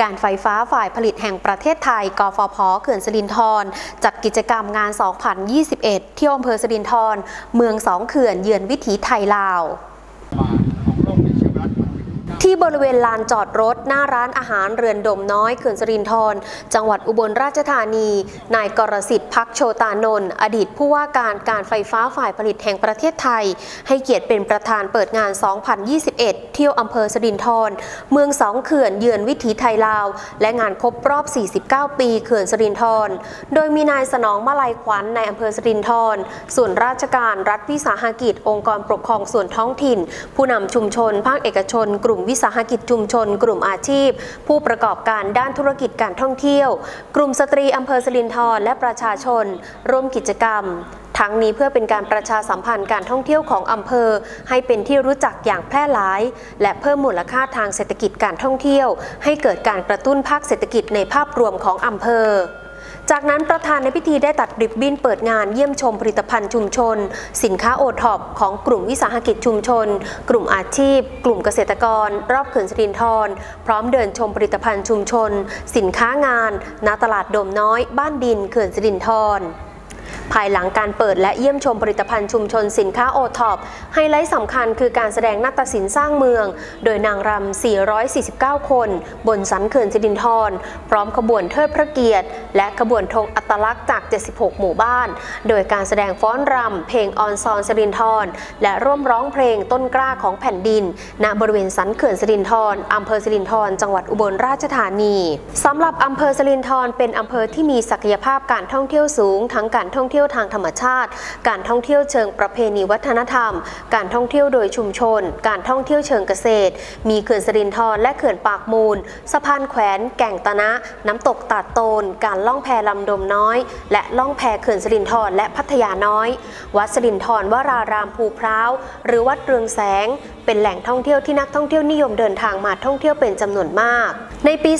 การไฟฟ้าฝ่ายผลิตแห่งประเทศไทย กฟผ เขื่อนสิรินธรจัดกิจกรรมงาน 2021ที่อำเภอสิรินธรเมืองสองเขื่อนเยือนวิถีไทยลาว ที่บริเวณลานจอดรถ หน้าร้านอาหารเรือนดมน้อยเขื่อนสรินทรจังหวัดอุบลราชธานี นายกรสิทธิ์พักโชตานนท์อดีตผู้ว่าการการไฟฟ้าฝ่ายผลิตแห่งประเทศไทย ให้เกียรติเป็นประธานเปิดงาน 2021 เที่ยวอำเภอสรินทรเมืองสองเขื่อนเยือนวิถีไทยลาว และงานครบรอบ 49 ปีเขื่อนสรินทรโดยมีนายสนองมาลัยขวัญในอำเภอสรินทรส่วนราชการรัฐวิสาหกิจ องค์กรปกครองส่วนท้องถิ่น ผู้นำชุมชน ภาคเอกชน กลุ่มวิสาหกิจชุมชน กลุ่มอาชีพ ผู้ประกอบการด้านธุรกิจการท่องเที่ยว กลุ่มสตรีอำเภอสลินทรและประชาชน ร่วมกิจกรรม ทั้งนี้เพื่อเป็นการประชาสัมพันธ์การท่องเที่ยวของอำเภอ ให้เป็นที่รู้จักอย่างแพร่หลาย และเพิ่มมูลค่าทางเศรษฐกิจการท่องเที่ยว ให้เกิดการกระตุ้นภาคเศรษฐกิจในภาพรวมของอำเภอ จากนั้นประธานในพิธีได้ตัดริบบิ้นเปิดงานเยี่ยมชมผลิตภัณฑ์ชุมชน สินค้าโอท็อปของกลุ่มวิสาหกิจชุมชน กลุ่มอาชีพ กลุ่มเกษตรกร รอบเขื่อนสิรินธรพร้อมเดินชมผลิตภัณฑ์ชุมชน สินค้างานณตลาดโดมน้อย บ้านดินเขื่อนสิรินธร ภายหลังการเปิดและเยี่ยมชมผลิตภัณฑ์ชุมชนสินค้าโอท็อปไฮไลท์สำคัญคือการแสดงนาฏศิลป์สร้างเมือง โดยนางรำ 449 คน บนสันเขื่อนสิรินธรพร้อมขบวนเทิดพระเกียรติ และขบวนธงอัตลักษณ์จาก 76 หมู่บ้าน โดยการแสดงฟ้อนรำเพลงออนซอนสิรินธรและร่วมร้องเพลงต้นกล้าของแผ่นดิน ณบริเวณสันเขื่อนสิรินธรอำเภอสิรินธรจังหวัดอุบลราชธานีสำหรับอำเภอสิรินธรเป็นอำเภอที่มีศักยภาพการท่องเที่ยวสูง ทั้งการท่องเที่ยวที่ยวทางธรรมชาติ การท่องเที่ยวเชิงประเพณีวัฒนธรรม การท่องเที่ยวโดยชุมชน การท่องเที่ยวเชิงเกษตร มีเขื่อนสรินธรและเขื่อนปากมูล สะพานแขวน แก่งตะนะ น้ำตกตาดโตน การล่องแพลำดมน้อย และล่องแพเขื่อนสรินธรและพัทยาน้อย วัดสรินธรวรารามภูพร้าว หรือวัดเรืองแสง เป็นแหล่งท่องเที่ยวที่นักท่องเที่ยวนิยมเดินทางมาท่องเที่ยวเป็นจำนวนมาก ในปี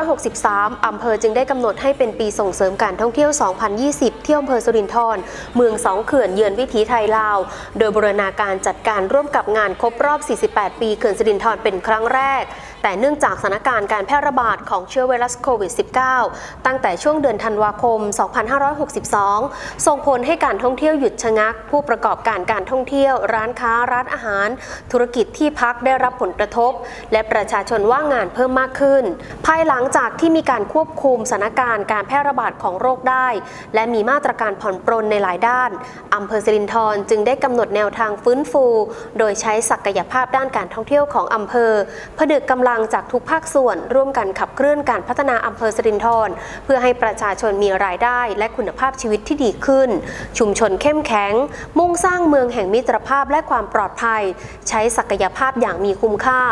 2563 อำเภอจึงได้กำหนดให้เป็นปีส่งเสริมการท่องเที่ยว 2020 ที่อำเภอสุรินทรเมืองสองเขื่อนเยือนวิถีไทยลาว โดยบูรณาการจัดการร่วมกับงานครบรอบ 48 ปีเขื่อนสุรินทรเป็นครั้งแรก แต่เนื่องจากสถานการณ์การแพร่ระบาดของเชื้อไวรัสโควิด -19 ตั้งแต่ช่วงเดือนธันวาคม 2562 ส่งผลให้การท่องเที่ยวหยุดชะงัก ผู้ประกอบการการท่องเที่ยว ร้านค้าร้านอาหาร ธุรกิจที่พักได้รับผลกระทบ และประชาชนว่างงานเพิ่มมากขึ้น ภายหลังจากที่มีการควบคุมสถานการณ์การแพร่ระบาดของโรคได้ และมีมาตรการผ่อนปรนในหลายด้านอำเภอสิรินธรจึงได้กำหนดแนวทางฟื้นฟู โดยใช้ศักยภาพด้านการท่องเที่ยวของอำเภอผนึกกำลังจากทุกภาคส่วน ร่วมกันขับเคลื่อนการพัฒนาอำเภอสรินธรเพื่อให้ประชาชนมีรายได้ และคุณภาพชีวิตที่ดีขึ้น ชุมชนเข้มแข็ง มุ่งสร้างเมืองแห่งมิตรภาพและความปลอดภัย ใช้ศักยภาพอย่างมีคุ้มค่า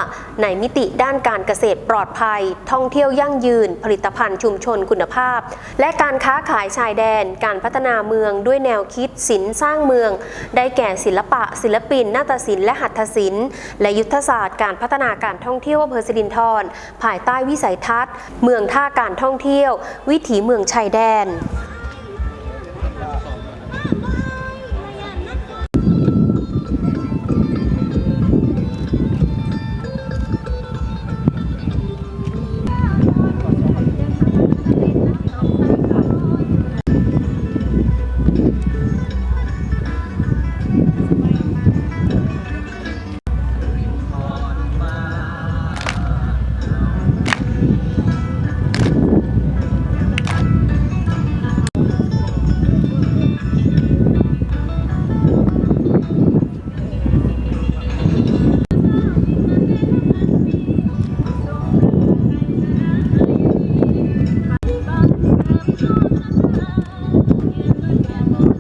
ในมิติด้านการเกษตรปลอดภัย ท่องเที่ยวยั่งยืน ผลิตภัณฑ์ชุมชนคุณภาพ และการค้าขายชายแดน การพัฒนาเมืองด้วยแนวคิดศิลป์สร้างเมือง ได้แก่ศิลปะ ศิลปิน นาฏศิลป์และหัตถศิลป์และยุทธศาสตร์การพัฒนาการท่องเที่ยวอำเภอสิรินทรภายใต้วิสัยทัศน์ เมืองท่าการท่องเที่ยว วิถีเมืองชายแดน